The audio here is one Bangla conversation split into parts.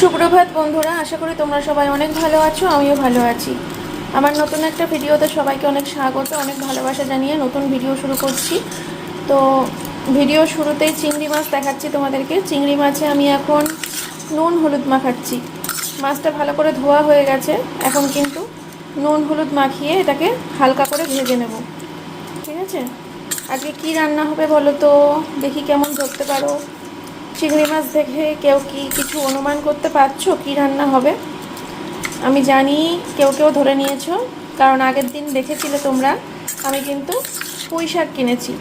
সুপ্রভাত বন্ধুরা, আশা করি তোমরা সবাই অনেক ভালো আছো, আমিও ভালো আছি। আমার নতুন একটা ভিডিওতে সবাইকে অনেক স্বাগত, অনেক ভালোবাসা জানিয়ে নতুন ভিডিও শুরু করছি। তো ভিডিও শুরুতেই চিংড়ি মাছ দেখাচ্ছি তোমাদেরকে। চিংড়ি মাছে আমি এখন নুন হলুদ মাখাচ্ছি। মাছটা ভালো করে ধোয়া হয়ে গেছে, এখন কিন্তু নুন হলুদ মাখিয়ে এটাকে হালকা করে ভেজে নেব। ঠিক আছে? আজকে কি রান্না হবে বলো তো? দেখি কেমন ধরতে পারো। চিংড়ি মাছ দেখে কেউ কি কিছু অনুমান করতে পারছ? কি রান্না হবে? আমি জানি কেউ কেউ ধরে নিয়েছো, কারণ আগের দিন দেখেছিলে তোমরা, আমি কিন্তু পুঁই শাক কিনেছি।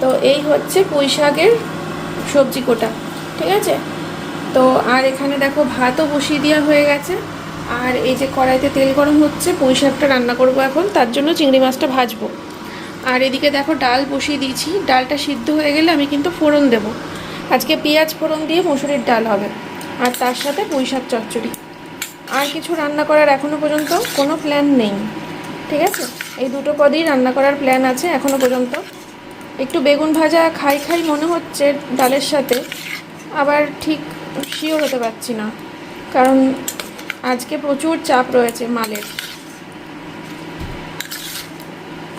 তো এই হচ্ছে পুঁই শাকের সবজি কোটা, ঠিক আছে? তো আর এখানে দেখো ভাতও বসিয়ে দেওয়া হয়ে গেছে, আর এই যে কড়াইতে তেল গরম হচ্ছে, পুঁই শাকটা রান্না করব এখন, তার জন্য চিংড়ি মাছটা ভাজবো। আর এদিকে দেখো ডাল বসিয়ে দিয়েছি, ডালটা সিদ্ধ হয়ে গেলে আমি কিন্তু ফোড়ন দেবো। আজকে পেঁয়াজ ফোড়ন দিয়ে মুসুরির ডাল হবে, আর তার সাথে পুঁই শাক চচ্চড়ি। আর কিছু রান্না করার এখনও পর্যন্ত কোনো প্ল্যান নেই, ঠিক আছে? এই দুটো পদেই রান্না করার প্ল্যান আছে এখনও পর্যন্ত। একটু বেগুন ভাজা খাই খাই মনে হচ্ছে ডালের সাথে, আবার ঠিক শিওর হতে পারছি না, কারণ আজকে প্রচুর চাপ রয়েছে মালের।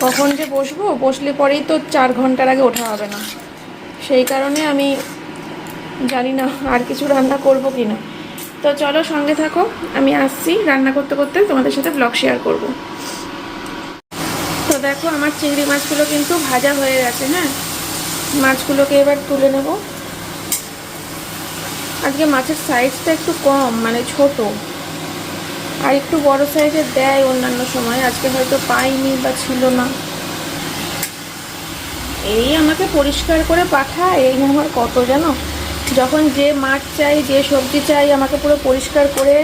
কখন যে বসবো, বসলে পরেই তো চার ঘণ্টার আগে ওঠা হবে না। সেই কারণে আমি জানি না আর কিছু রান্না করব কি না তো চলো সঙ্গে থাকো, আমি আসছি রান্না করতে করতে, তোমাদের সাথে ব্লগ শেয়ার করব। তো দেখো আমার চিংড়ি মাছগুলো কিন্তু ভাজা হয়ে গেছে হ্যাঁ? মাছগুলোকে এবার তুলে নেব। আজকে মাছের সাইজটা একটু কম মানে ছোট। আর একটু বড় সাইজের দেয় অন্যান্য সময়, আজকে হয়তো পাইনি বা ছিল না। এই আমাকে পরিষ্কার করে পাঠায়, এই আমার কত জানো? যখন যে মাছ চাই, যে সবজি চাই, আমাকে পুরো পরিষ্কার করে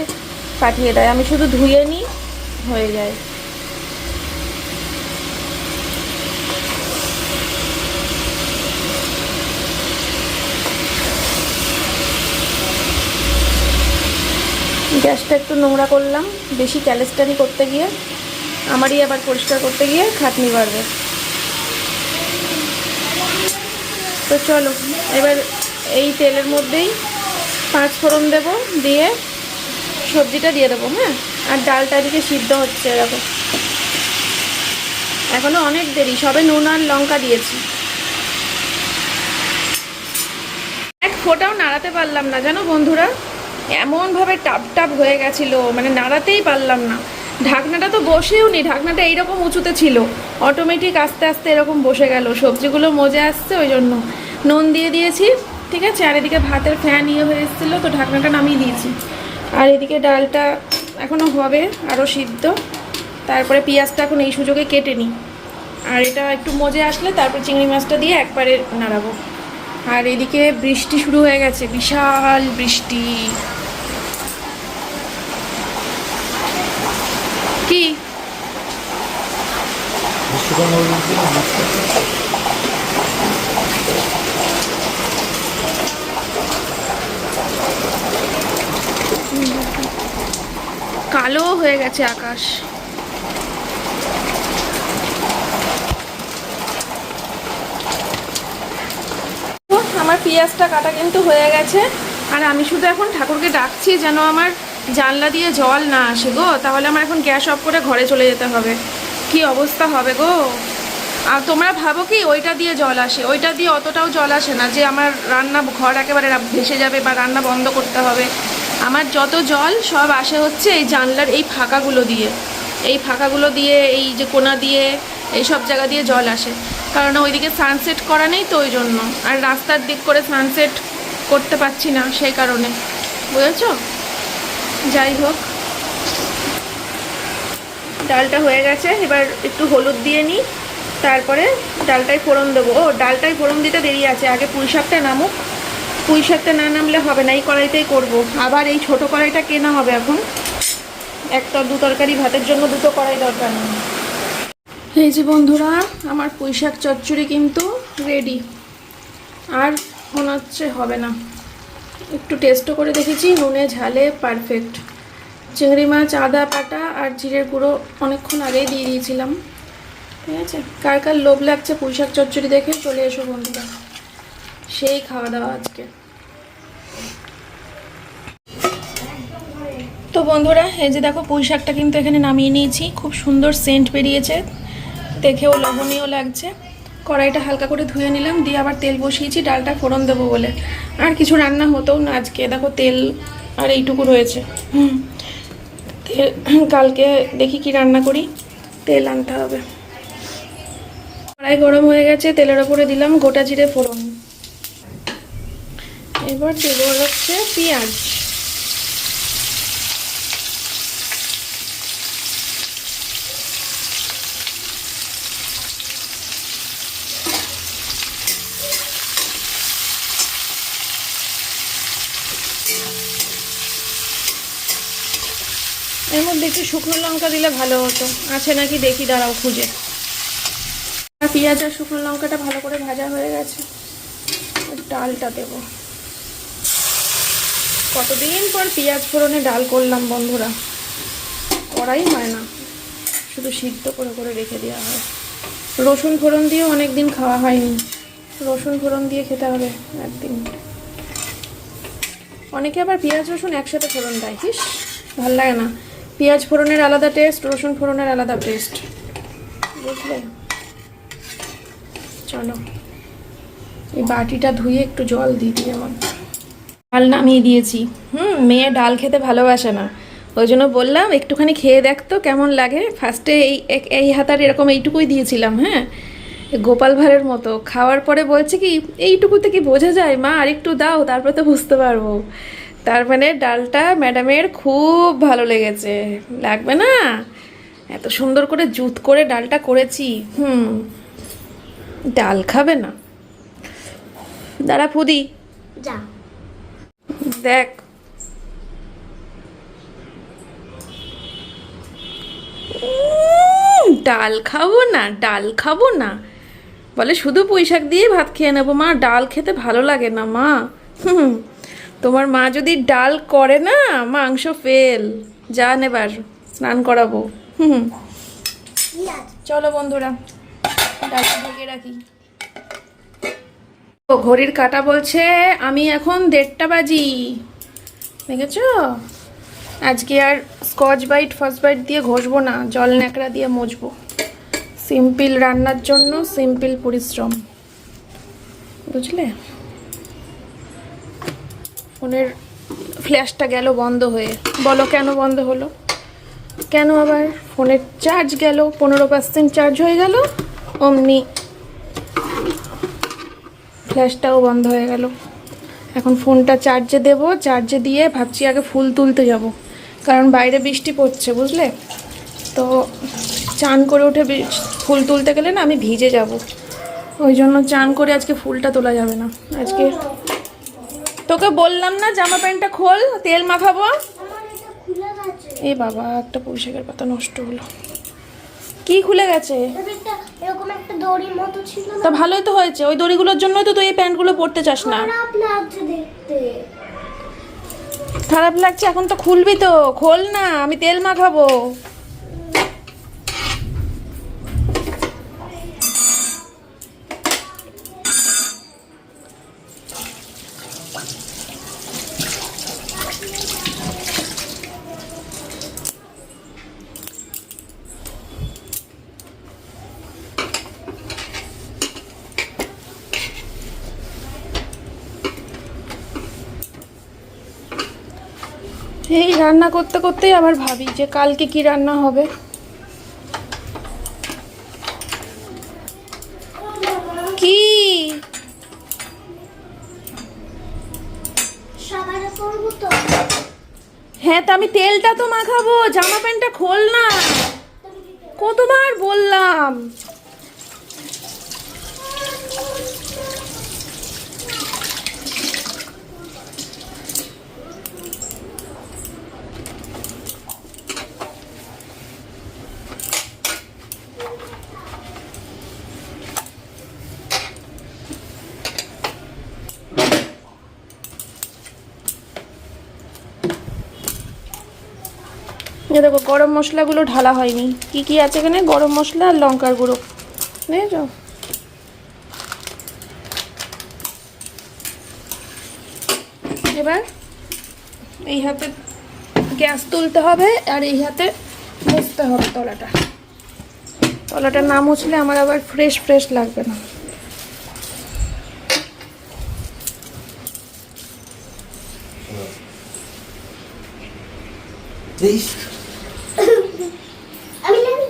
পাঠিয়ে দেয়। আমি শুধু ধুয়ে নিই, হয়ে যায়। গ্যাসটা একটু নোংরা করলাম, বেশি ক্যালেস্টারি করতে গিয়ে, আমারই আবার পরিষ্কার করতে গিয়ে খাটনি বাড়বে। তো চলো, এবার এই তেলের মধ্যেই পাঁচ ফোড়ন দেবো, দিয়ে সবজিটা দিয়ে দেবো হ্যাঁ? আর ডালটা এদিকে সিদ্ধ হচ্ছে এরকম এখনও অনেক দেরি, সবে নুন আর লঙ্কা দিয়েছি। এক ফোটাও নাড়াতে পারলাম না, জানো বন্ধুরা? এমনভাবে টাপ টাপ হয়ে গেছিল মানে নাড়াতেই পারলাম না। ঢাকনাটা তো বসেও নি, ঢাকনাটা এইরকম উঁচুতে ছিল। অটোমেটিক আস্তে আস্তে এরকম বসে গেল, সবজিগুলো মজে আসছে, ওই জন্য। নুন দিয়ে দিয়েছি। ঠিক আছে? আর এদিকে ভাতের ফ্যান ইয়ে হয়ে এসেছিল, তো ঢাকনাটা নামিয়ে দিয়েছি। আর এদিকে ডালটা এখনও হবে আরও সিদ্ধ। তারপরে পেঁয়াজটা এখন এই সুযোগে কেটে নিই। আর এটা একটু মজে আসলে তারপর চিংড়ি মাছটা দিয়ে একবারে নাড়াবো। আর এদিকে বৃষ্টি শুরু হয়ে গেছে, বিশাল বৃষ্টি। কি? কালো হয়ে গেছে আকাশ। আমার পেঁয়াজটা কাটা কিন্তু হয়ে গেছে। আর আমি শুধু এখন ঠাকুরকে ডাকছি যেন আমার জানলা দিয়ে জল না আসে গো। তাহলে আমার এখন গ্যাস অফ করে ঘরে চলে যেতে হবে। কি অবস্থা হবে গো? আর তোমরা ভাবো কি, ওইটা দিয়ে জল আসে। ওইটা দিয়ে অতটাও জল আসে না যে আমার রান্না ঘর একেবারে ভেসে যাবে বা রান্না বন্ধ করতে হবে। আমার যত জল সব আসে হচ্ছে এই জানলার এই ফাঁকাগুলো দিয়ে। এই ফাঁকাগুলো দিয়ে, এই যে কোনা দিয়ে, এই সব জায়গা দিয়ে জল আসে। কারণ ওইদিকে সানসেট করা নেই তো ওই জন্য আর রাস্তার দিক করে সানসেট করতে পারছি না সেই কারণে। বুঝেছ? যাই হোক। ডালটা হয়ে গেছে, এবার একটু হলুদ দিয়ে নিই। তারপরে ডালটাই ফোড়ন দেবো। ও ডালটাই ফোড়ন দিতে দেরি আছে। আগে পুঁই শাকটা নামুক। পুঁই শাকটা না নামলে হবে না, এই কড়াইতেই করব। আবার এই ছোট কড়াইটা কেনা হবে এখন? একটা দু তরকারি ভাতের জন্য দুটো কড়াই দরকার। নেই এই যে বন্ধুরা, আমার পুঁই শাক চচ্চড়ি কিন্তু রেডি আর মনে হচ্ছে হবে না। একটু টেস্টও করে দেখেছি, নুনে ঝালে পারফেক্ট চিংড়ি মাছ, আদা পাটা আর জিরের গুঁড়ো অনেকক্ষণ আগেই দিয়ে দিয়েছিলাম। ঠিক আছে? কার কার লোভ লাগছে পুঁই শাক চচ্চড়ি দেখে, চলে এসো বন্ধুরা। সেই খাওয়া দাওয়া আজকে। তো বন্ধুরা, এই যে দেখো, পুঁই শাকটা কিন্তু এখানে নামিয়ে নিয়েছি। খুব সুন্দর সেন্ট বেরিয়েছে। দেখেও লবণীয় লাগছে। কড়াইটা হালকা করে ধুয়ে নিলাম, দিয়ে আবার তেল বসিয়েছি, ডালটা ফোড়ন দেবো বলে। আর কিছু রান্না হতেও না আজকে। দেখো, তেল আর এইটুকু রয়েছে। কালকে দেখি কি রান্না করি। তেল আনতে হবে। কড়াই গরম হয়ে গেছে, তেলের ওপরে দিলাম গোটা জিরে ফোড়ন। এবার দেবো হচ্ছে পেঁয়াজ। এর মধ্যে একটু শুকনো লঙ্কা দিলে ভালো হতো। আছে নাকি দেখি, দাঁড়াও খুঁজে। পেঁয়াজ আর শুকনো লঙ্কাটা ভালো করে ভাজা হয়ে গেছে। ডালটা দেব। কতদিন পর পেঁয়াজ ফোড়নে ডাল করলাম বন্ধুরা? করাই হয় না। শুধু সিদ্ধ করে করে রেখে দেওয়া হয়। রসুন ফোড়ন দিয়েও অনেক দিন খাওয়া হয়নি। রসুন ফোড়ন দিয়ে খেতে হবে একদিন। অনেকে আবার পেঁয়াজ, রসুন একসাথে ফোড়ন দেয়। হিস ভালো লাগে না। পেঁয়াজ ফোড়নের আলাদা টেস্ট রসুন ফোড়নের আলাদা টেস্ট বুঝলে? চলো। এই বাটিটা ধুয়ে একটু জল দিয়ে দিই আমার ডাল নামিয়ে দিয়েছি। হুম, মেয়ে ডাল খেতে ভালোবাসে না। ওই জন্য বললাম, একটুখানি খেয়ে দেখতো কেমন লাগে। ফার্স্টে এই এই হাতার এরকম এইটুকুই দিয়েছিলাম হ্যাঁ? গোপাল ভাঁড়ের মতো। খাওয়ার পরে বলছে কি এইটুকুতে কি বোঝা যায়, মা, আরেকটু দাও, তারপরে তো বুঝতে পারব। তার মানে ডালটা ম্যাডামের খুব ভালো লেগেছে। লাগবে না? এত সুন্দর করে জুত করে ডালটা করেছি, হুম। ডাল খাবে না। দাঁড়া ফুদি। যা। দেখ। ডাল খাব না ডাল খাব না। বলে শুধু পুঁইশাক দিয়ে ভাত খেয়ে নেব মা। ডাল খেতে ভালো লাগে না মা। হুম তোমার মা যদি ডাল করে না মাংস ফেল। যা নেবার স্নান করাবো। হুম চলো বন্ধুরা ডালটা ঢেকে রাখি। ও ঘড়ির কাটা বলছে, আমি এখন দেড়টা বাজি। দেখেছ? আজকে আর স্কচ বাইট, ফার্স্ট বাইট দিয়ে ঘষবো না, জল ন্যাকড়া দিয়ে মুছবো সিম্পল রান্নার জন্য সিম্পল পরিশ্রম। বুঝলে? ফোনের ফ্ল্যাশটা গেল বন্ধ হয়ে। বলো, কেন বন্ধ হলো? কেন আবার ফোনের চার্জ গেল? পনেরো পার্সেন্ট চার্জ হয়ে গেল? অমনি ফ্ল্যাশটাও বন্ধ হয়ে গেল। এখন ফোনটা চার্জে দেব চার্জে দিয়ে ভাবছি আগে ফুল তুলতে যাব। কারণ বাইরে বৃষ্টি পড়ছে বুঝলে? তো চান করে উঠে ফুল তুলতে গেলে না আমি ভিজে যাব। ওই জন্য চান করে আজকে ফুলটা তোলা যাবে না। আজকে তোকে বললাম না জামা প্যান্টটা খোল তেল মাখাবো। এ বাবা একটা পুঁইশাকের পাতা নষ্ট হলো। কি খুলে গেছে? এরকম একটা দড়ির মতো ছিল তা ভালোই তো হয়েছে। ওই দড়িগুলোর জন্যই তো তুই এই প্যান্টগুলো পরতে চাস না। খারাপ লাগছে দেখতে। খারাপ লাগছে? এখন তো খুলবি তো। খোল না আমি তেল মাখাবো এই রান্না করতে করতেই আবার ভাবি যে কালকে কি রান্না হবে। কি? হ্যাঁ তা আমি তেলটা তো মাখাবো জামা প্যান্টটা খোল না। কতবার বললাম। দেখো, গরম মশলাগুলো ঢালা হয়নি। কি কি আছে এখানে? গরম মশলা আর লঙ্কার গুঁড়ো। বুঝেছ এবার এই হাতে গ্যাস তুলতে হবে আর এই হাতে মুছতে হবে তলাটা। তলাটা না মুছলে আমার আবার ফ্রেশ ফ্রেশ লাগবে না। আমি জানি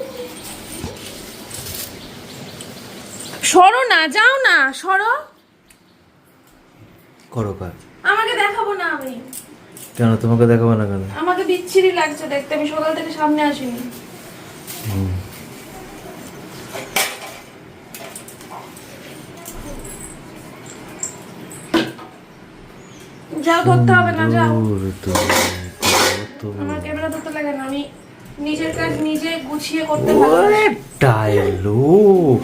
সরো না যাও না সরো। করো কাজ। আমাকে দেখাবো না আমি। কেন তোমাকে দেখাবো না কেন? আমাকে বিচ্ছিরি লাগছে দেখতে আমি সকাল থেকে সামনে আসিনি। যাও ধরতে হবে না যাও আমার ক্যামেরা ধরতে লাগে না আমি নিজের কাজ নিজে গুছিয়ে করতে ওরে ডায়লগ।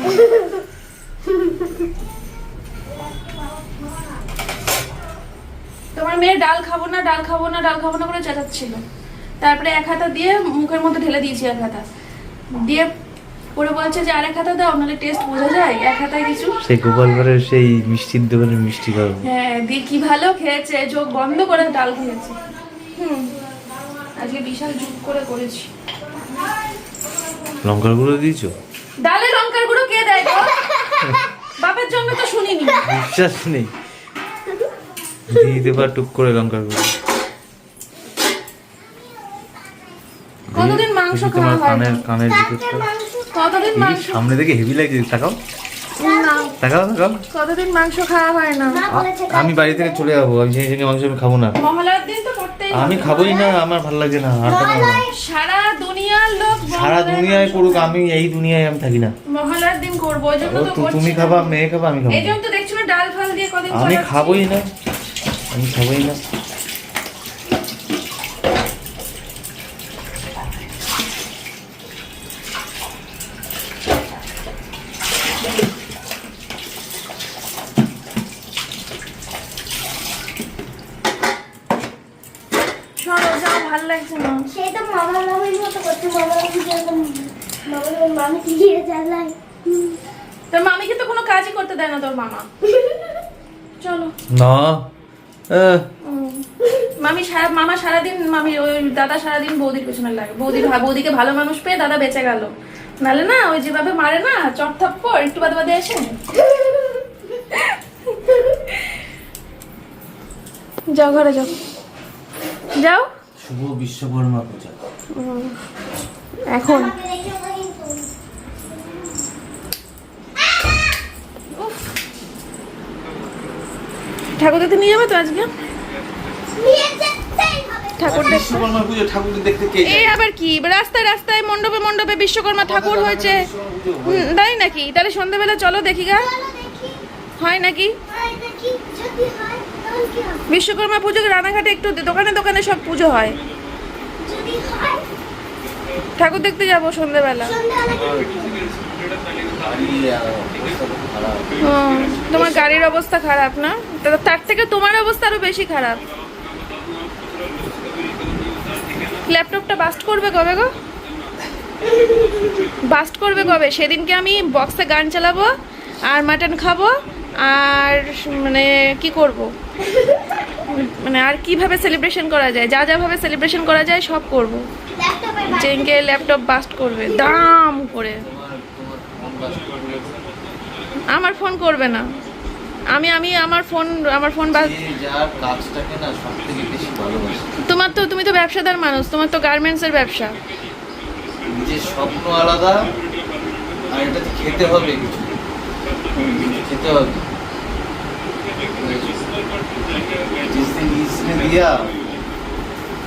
ডাল খাব না ডাল খাব না ডাল খাব না করে চেঁচাচ্ছিল। তারপরে এক হাতা দিয়ে মুখের মধ্যে ঢেলে দিয়েছি এক হাতা। দিয়ে পরে বলছে যে আরেক হাতা দাও নাহলে টেস্ট বোঝা যায় এক হাতায় কিছু সেই গোপালপুরের সেই মিষ্টির দোকানের মিষ্টি খাব। হ্যাঁ দিয়ে কি ভালো খেয়েছে চোখ বন্ধ করে ডাল খেয়েছে। হুম আজকে বিশাল জুট করে করেছি। লঙ্কার গুঁড়ো দিয়েছ? ডালে লঙ্কার গুঁড়ো কে দেয়? বাপের জন্য তো শুনিনি। বিশ্বাস নেই। দিয়ে দিতে পার টুক করে লঙ্কার গুঁড়ো। কতদিন মাংস খাওয়া হয়? কানের কানের ভিতরটা কতদিন মাংস সামনে থেকে হেভি লাগছে তাকাও। তাকাও তাকাও। কতদিন মাংস খাওয়া হয় না? মা বলেছে আ- আমি বাড়ি থেকে চলে যাব আমি সেই সঙ্গে মাংস আমি খাব না। মহালয়ার দিন তো করতেই আমি খাবোই না আমার ভালো লাগে না আর সারা দুনিয়ার লোক সারা দুনিয়ায় করুক আমি এই দুনিয়ায় আমি থাকি না। মহালয়ার দিন করব ওই জন্য ও তো তুমি খাবা মেয়ে খাবা আমি খাব এই না। জন্য তো দেখছ না ডাল ফাল দিয়ে কদিন আমি খাবোই না। আমি খাবোই না সরো লাগছে না। সেই তো মামা মামির মতো করছে মামা মামি যেরকম মামা মামি মামি দিয়ে তোর মামিকে তো কোনো কাজই করতে দেয় না তোর মামা। চলো। না। মামি সারা মামা সারাদিন মামি ওই দাদা সারাদিন বৌদির পেছনে লাগে। বৌদি বৌদিকে ভালো মানুষ পেয়ে দাদা বেঁচে গেল। নালে না ওই যেভাবে মারে না চট থাপ্পড় একটু বাদে বাদে এসে যাও ঘরে যাও। যাও। শুভ বিশ্বকর্মা পূজা। এখন আমাকে দেখে ওরা কিন্তু ঠাকুর দেখতে নিয়ে যাবে তো আজকে? ঠাকুর দেখতে। বিশ্বকর্মা পুজো ঠাকুর দেখতে কে এই আবার কি? রাস্তায় রাস্তায় মণ্ডপে মণ্ডপে বিশ্বকর্মা ঠাকুর হয়েছে। তাই নাকি? তাহলে সন্ধ্যাবেলা চলো দেখি গা। হয় নাকি? দেখি যদি তখন কি হবে? বিশ্বকর্মা পুজো রানাঘাটে একটু দোকানে দোকানে সব পুজো হয়। ঠাকুর দেখতে যাব সন্ধ্যাবেলা। তোমার গাড়ির অবস্থা খারাপ না? তার থেকে তোমার অবস্থা আরও বেশি খারাপ। ল্যাপটপটা বাস্ট করবে কবে গো? বাস্ট করবে কবে? সেদিনকে আমি বক্সে গান চালাবো আর মাটন খাব আর মানে কি করব? মানে আর কীভাবে সেলিব্রেশন করা যায়? যা যাভাবে সেলিব্রেশন করা যায় সব করব। জেঙ্কে ল্যাপটপ বাস্ট করবে দাম করে। আমার ফোন করবে না আমি আমি আমার ফোন আমার ফোন বা যার কাজটাকে না সব থেকে বেশি ভালোবাসে তোমার তো তুমি তো ব্যবসাদার মানুষ তোমার তো গার্মেন্টসের ব্যবসা নিজের স্বপ্ন আলাদা আর এটাতে খেতে হবে কিছু খেতে হবে जिस दिन इसने दिया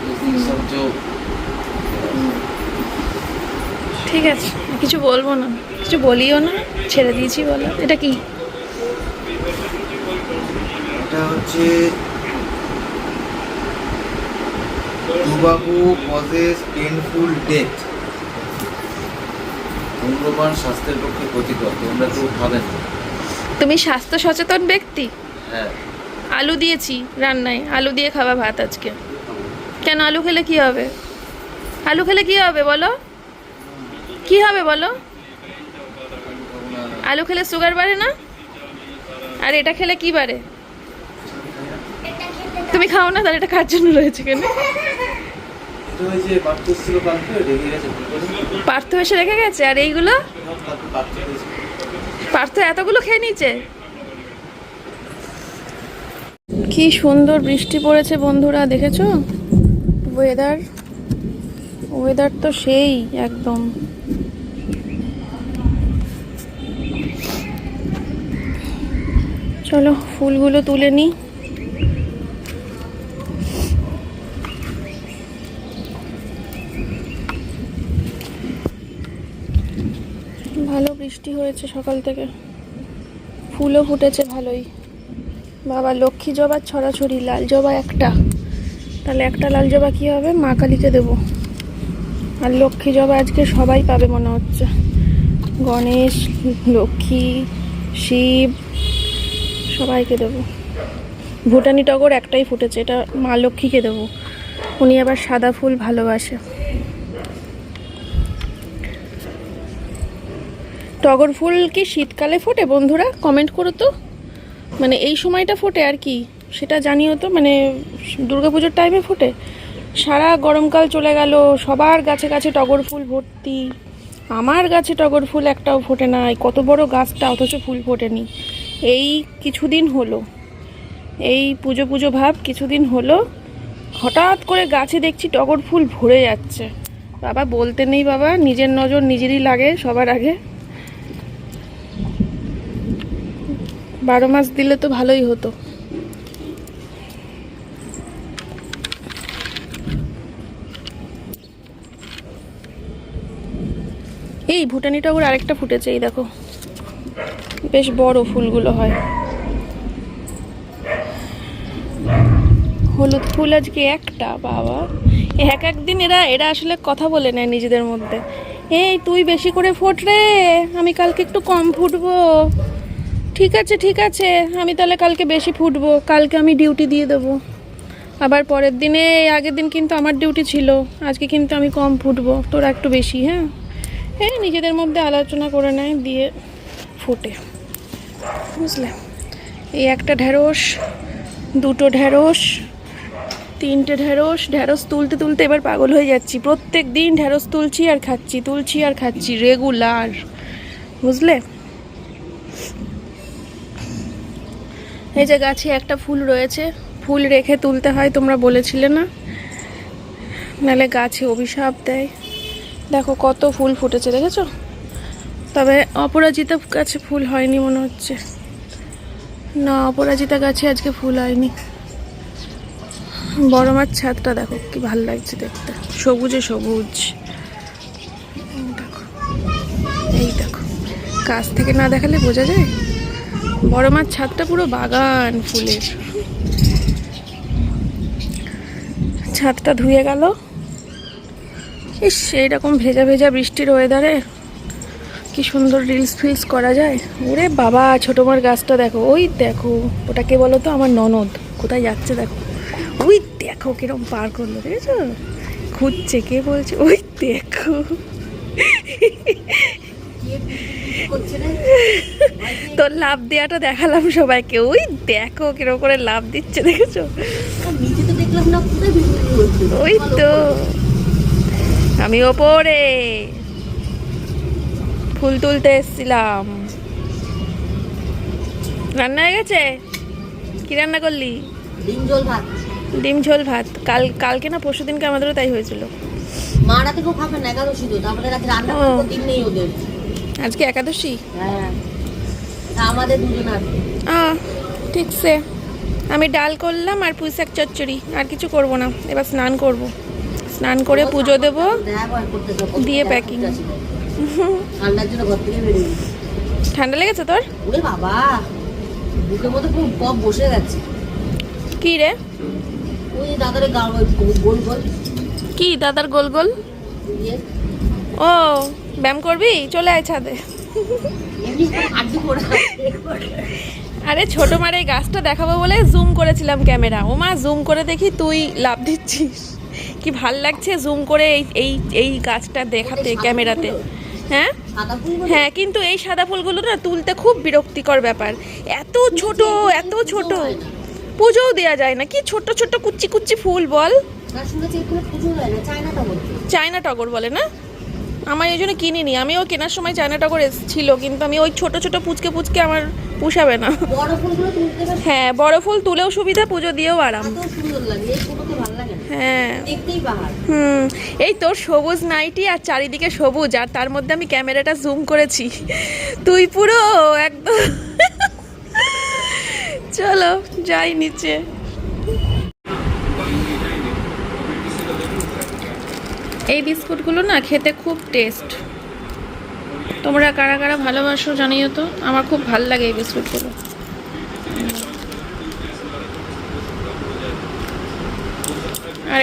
उस दिन समझो ঠিক আছে কিছু বলব না। কিছু বলিও না ছেড়ে দিয়েছি বলো। এটা কি? এটা হচ্ছে টুবাকু কজেস পেনফুল ডেথ। ধূম্রপান স্বাস্থ্যের পক্ষে ক্ষতিকর তোমরা কেউ খাবে না। তুমি স্বাস্থ্য সচেতন ব্যক্তি? হ্যাঁ। আলু দিয়েছি রান্নায়। আলু দিয়ে খাওয়া ভাত আজকে। কেন আলু খেলে কি হবে? আলু খেলে কি হবে বলো? কি হবে বলো? আলু খেলে সুগার বাড়ে না? আর এটা খেলে কি বাড়ে? তুমি খাও না, তাহলে এটা কার জন্য রয়েছে কেন? পার্থ এসে রেখে গেছে, আর এইগুলো? পার্থ এতগুলো খেয়ে নিচ্ছে কি সুন্দর বৃষ্টি পড়েছে বন্ধুরা, দেখেছ? ওয়েদার ওয়েদার তো সেই, একদম। চলো, ফুলগুলো তুলে নিই। ভালো বৃষ্টি হয়েছে সকাল থেকে। ফুলও ফুটেছে ভালোই। বাবা, লক্ষ্মী জবা ছড়াছড়ি, লাল জবা একটা। তাহলে একটা লাল জবা কী হবে? মা কালীকে দেবো। আর লক্ষ্মী জবা আজকে সবাই পাবে মনে হচ্ছে। গণেশ, লক্ষ্মী, শিব সবাইকে দেবো। ভুটানি টগর একটাই ফুটেছে, এটা মা লক্ষ্মীকে দেবো। উনি আবার সাদা ফুল ভালোবাসে। টগর ফুল কি শীতকালে ফোটে বন্ধুরা? কমেন্ট করো তো। মানে এই সময়টা ফোটে আর কি? সেটা জানিও তো মানে দুর্গাপুজোর টাইমে ফোটে। সারা গরমকাল চলে গেল, সবার গাছে গাছে টগর ফুল ভর্তি। আমার গাছে টগর ফুল একটাও ফোটে না কত বড় গাছটা, অথচ ফুল ফোটেনি। এই কিছুদিন হলো। এই পুজো পুজো ভাব কিছুদিন হলো। হঠাৎ করে গাছে দেখছি টগর ফুল ভরে যাচ্ছে। বাবা বলতে নেই বাবা, নিজের নজর নিজেরই লাগে সবার আগে। বারো মাস দিলে তো ভালোই হতো। এই ভুটানি টগর আরেকটা ফুটেছে, এই দেখো। বেশ বড় ফুলগুলো হয়। হলুদ ফুল আজকে একটা, বাবা। এক একদিন এরা এরা আসলে কথা বলে নেয় নিজেদের মধ্যে। এই তুই বেশি করে ফোট রে, আমি কালকে একটু কম ফুটবো। ঠিক আছে ঠিক আছে, আমি তাহলে কালকে বেশি ফুটবো, কালকে আমি ডিউটি দিয়ে দেবো। আবার পরের দিনে আগের দিন কিন্তু আমার ডিউটি ছিল, আজকে কিন্তু আমি কম ফুটবো, তোরা একটু বেশি হ্যাঁ? এই নিজেদের মধ্যে আলোচনা করে নেয়, দিয়ে ফুটে। বুঝলে? এই একটা ঢেঁড়স, দুটো ঢেঁড়স, তিনটে ঢেঁড়স ঢেঁড়স তুলতে তুলতে এবার পাগল হয়ে যাচ্ছি। প্রত্যেক দিন ঢেঁড়স তুলছি আর খাচ্ছি, তুলছি আর খাচ্ছি রেগুলার বুঝলে? এই যে গাছে একটা ফুল রয়েছে, ফুল রেখে তুলতে হয়, তোমরা বলেছিলে না? নালে গাছে অভিশাপ দেয়। দেখো কত ফুল ফুটেছে, দেখেছ? তবে অপরাজিতা গাছে ফুল হয়নি মনে হচ্ছে। না, অপরাজিতা গাছে আজকে ফুল হয়নি। বড় মাছ ছাদটা দেখো, কি ভালো লাগছে দেখতে। সবুজে সবুজ। দেখো, এই দেখো। কাছ থেকে না দেখালে বোঝা যায়? বড় মাছ ছাদটা পুরো বাগান ফুলের। ছাদটা ধুয়ে গেল। ইস, এইরকম ভেজা ভেজা বৃষ্টির ওয়েদারে কি সুন্দর রিলস ফিলস করা যায়? ওরে বাবা, ছোট মার গাছটা দেখো। ওই দেখো ওটা কে বলো তো আমার ননদ। কোথায় যাচ্ছে দেখো। ওই দেখো কিরম পার করল, দেখেছ? খুঁজছে, কে বলছে? ওই দেখো। তোর লাভ দেওয়াটা দেখালাম সবাইকে। ওই দেখো কীরকম করে লাভ দিচ্ছে, দেখেছ? ওই তো। আমি ওপরে। ফুল তুলতে এসছিলাম। রান্না হয়ে গেছে? কি রান্না করলি? ডিম জল ভাত। ডিম ঝোল ভাত। কাল কালকে না পরশু দিনকে আমাদেরও তাই হয়েছিল। মা রাতে কেউ খাবে না একাদশী তো তারপরে রাতে রান্না ও। দিন নেই ওদের। আজকে একাদশী? হ্যাঁ। আমাদের দুজন আছে আ ঠিক সে। আমি ডাল করলাম আর পুঁই শাক চচ্চড়ি আর কিছু করব না। এবার স্নান করব। স্নান করে পুজো দেব। হয়। দিয়ে packing। ঠান্ডার জন্য ঘর থেকে বেরিয়ে ঠান্ডা লেগেছে তোর? ওরে বাবা বুকের মধ্যে পুরো পপ বসে গেছে। কি রে? ওই দাদারে গা গোল গোল কি দাদার গোল গোল? ও ব্যায়াম করবি? চলে আয় ছাদে। আরে ছোট মারে এই গাছটা দেখাবো বলে জুম করেছিলাম ক্যামেরা। ও মা জুম করে দেখি তুই লাভ দিচ্ছিস। কি ভালো লাগছে জুম করে এই এই এই গাছটা দেখাতে ক্যামেরাতে। হ্যাঁ? হ্যাঁ কিন্তু এই সাদা ফুলগুলো না তুলতে খুব বিরক্তিকর ব্যাপার। এত ছোট এত ছোট। পুজোও দেওয়া যায় না। কি ছোট ছোট কুচি কুচি ফুল বল? চায়না টগর। বলে না? আমার এই জন্য কিনিনি। আমিও কেনার সময় চায়না টগর ছিল কিন্তু আমি ওই ছোট ছোট পুচকে পুচকে আমার পুষাবে না। হ্যাঁ বড় ফুল তুলেও সুবিধা পুজো দিয়েও আরাম। হ্যাঁ। হুম এই তোর সবুজ নাইটি আর চারিদিকে সবুজ আর তার মধ্যে আমি ক্যামেরাটা জুম করেছি। তুই পুরো একদম চলো যাই নিচে। এই বিস্কুটগুলো না খেতে খুব টেস্ট তোমরা কারা কারা ভালোবাসো জানিও তো আমার খুব ভালো লাগে এই বিস্কুটগুলো।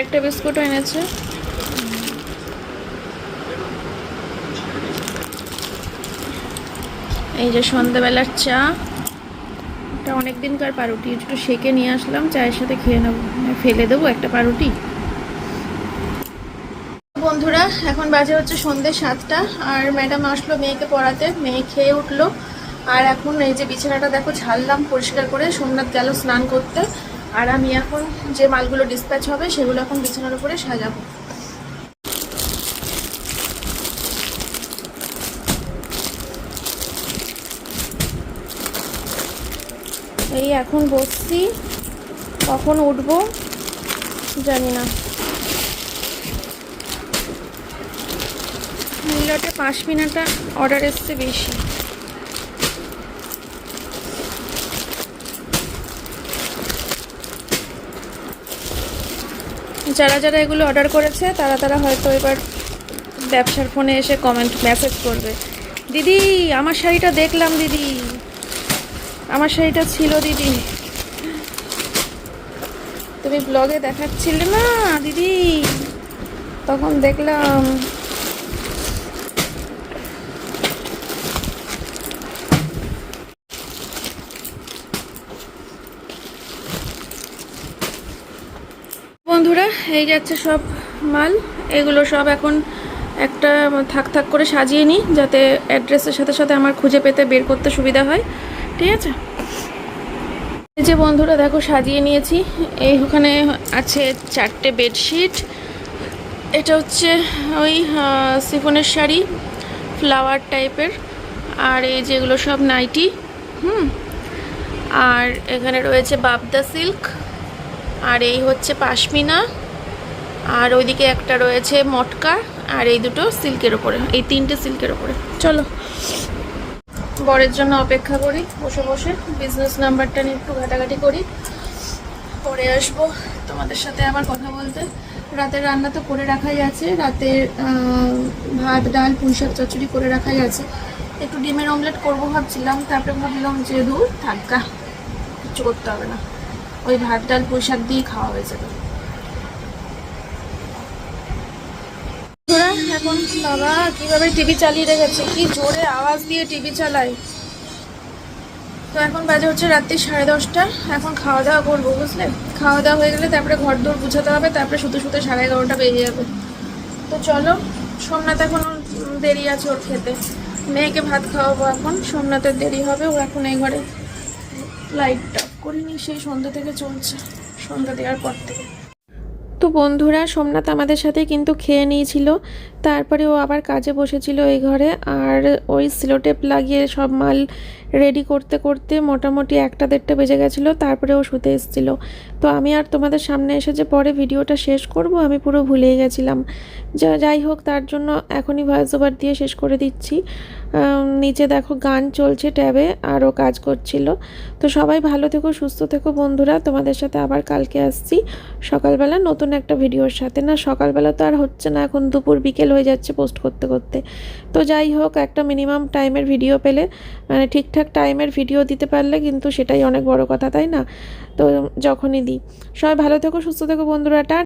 আরেকটা বিস্কুটও এনেছে। এই যে সন্ধ্যাবেলার চা। এটা অনেক দিনকার পাউরুটি একটু সেকে নিয়ে আসলাম, চায়ের সাথে খেয়ে নেব। ফেলে দেবো একটা পাউরুটি বন্ধুরা, এখন বাজে হচ্ছে সন্ধ্যে সাতটা, আর ম্যাডাম আসলো মেয়েকে পড়াতে। মেয়ে খেয়ে উঠল। আর এখন এই যে বিছানাটা দেখো, ঝাড়লাম পরিষ্কার করে, সোমনাথ গেল স্নান করতে। আর আমি এখন যে মালগুলো ডিসপ্যাচ হবে, সেগুলো এখন বিছানার উপরে সাজাবো। এই এখন বসছি। কখন উঠবো? জানি না। মিলটে পাঁচ মিনিটটা অর্ডার এসছে বেশি। যারা যারা এগুলো অর্ডার করেছে, তারা তারা হয়তো এবার ব্যবসার ফোনে এসে কমেন্ট মেসেজ করবে। দিদি, আমার শাড়িটা দেখলাম দিদি। আমার শাড়িটা ছিল দিদি। তুমি ব্লগে দেখাচ্ছিলে না দিদি? তখন দেখলাম বন্ধুরা, এই যাচ্ছে সব মাল। এগুলো সব এখন একটা থাক থাক করে সাজিয়ে নিই, যাতে অ্যাড্রেসের সাথে সাথে আমার খুঁজে পেতে বের করতে সুবিধা হয়। ঠিক আছে? এই যে বন্ধুরা, দেখো, সাজিয়ে নিয়েছি। এই ওখানে আছে চারটে বেডশিট এটা হচ্ছে ওই সিফনের শাড়ি ফ্লাওয়ার টাইপের আর এই যেগুলো সব নাইটি হুম? আর এখানে রয়েছে বাবদা সিল্ক আর এই হচ্ছে পাশমিনা, আর ওইদিকে একটা রয়েছে মটকা, আর এই দুটো সিল্কের ওপরে, এই তিনটে সিল্কের ওপরে। চলো, বরের জন্য অপেক্ষা করি, বসে বসে বিজনেস নাম্বারটা নিয়ে একটু ঘাটাঘাটি করি। পরে আসব তোমাদের সাথে আবার কথা বলতে। রাতের রান্না তো করে রাখাই আছে রাতের ভাত, ডাল, পুঁই শাক, চচ্চড়ি করে রাখাই আছে। একটু ডিমের অমলেট করব ভাবছিলাম, তারপরে ভাবলাম যে দূর থাকা কিছু করতে হবে না। ওই ভাত, ডাল শাক দিয়ে খাওয়া হয়ে যাবে। এখন বাবা কীভাবে টিভি চালিয়ে রেখেছে? কি জোরে আওয়াজ দিয়ে টিভি চালায়? তো এখন বাজে হচ্ছে রাত্রি সাড়ে দশটা। এখন খাওয়া দাওয়া করব, বুঝলে? খাওয়া দাওয়া হয়ে গেলে তারপরে ঘর দৌড় গুছাতে হবে, তারপরে শুতে শুতে সাড়ে এগারোটা বেজে যাবে। তো চলো, সোমনাথ এখন দেরি আছে ওর খেতে। মেয়েকে ভাত খাওয়াবো এখন, সোমনাথের দেরি হবে, ও এখন এই ঘরে। লাইটটা করিনি, সেই সন্ধ্যা থেকে চলছে। সন্ধ্যা দেওয়ার পর থেকে। তো বন্ধুরা, সোমনাথ আমাদের সাথে কিন্তু খেয়ে নিয়েছিল। তারপরে ও আবার কাজে বসেছিল এই ঘরে। আর ওই সিলোটেপ লাগিয়ে সব মাল রেডি করতে করতে মোটামুটি একটা দেড়টা বেজে গেছিল। তারপরে ও শুতে এসেছিল। তো আমি আর তোমাদের সামনে এসে যে পরে ভিডিওটা শেষ করব, আমি পুরো ভুলেই গেছিলাম। যা, যাই হোক, তার জন্য এখনই ভয়েস ওভার দিয়ে শেষ করে দিচ্ছি। নিচে দেখো গান চলছে ট্যাবে, আরও কাজ করছিল। তো সবাই ভালো থেকো, সুস্থ থেকো বন্ধুরা, তোমাদের সাথে আবার কালকে আসছি। সকালবেলা নতুন একটা ভিডিওর সাথে। না, সকালবেলা তো আর হচ্ছে না, এখন দুপুর বিকেল হয়ে যাচ্ছে পোস্ট করতে করতে। তো যাই হোক, একটা মিনিমাম টাইমের ভিডিও পেলে মানে ঠিকঠাক টাইমের ভিডিও দিতে পারলে কিন্তু সেটাই অনেক বড় কথা, তাই না? তো যখনই দিই। সবাই ভালো থেকো, সুস্থ থেকো বন্ধুরা, টা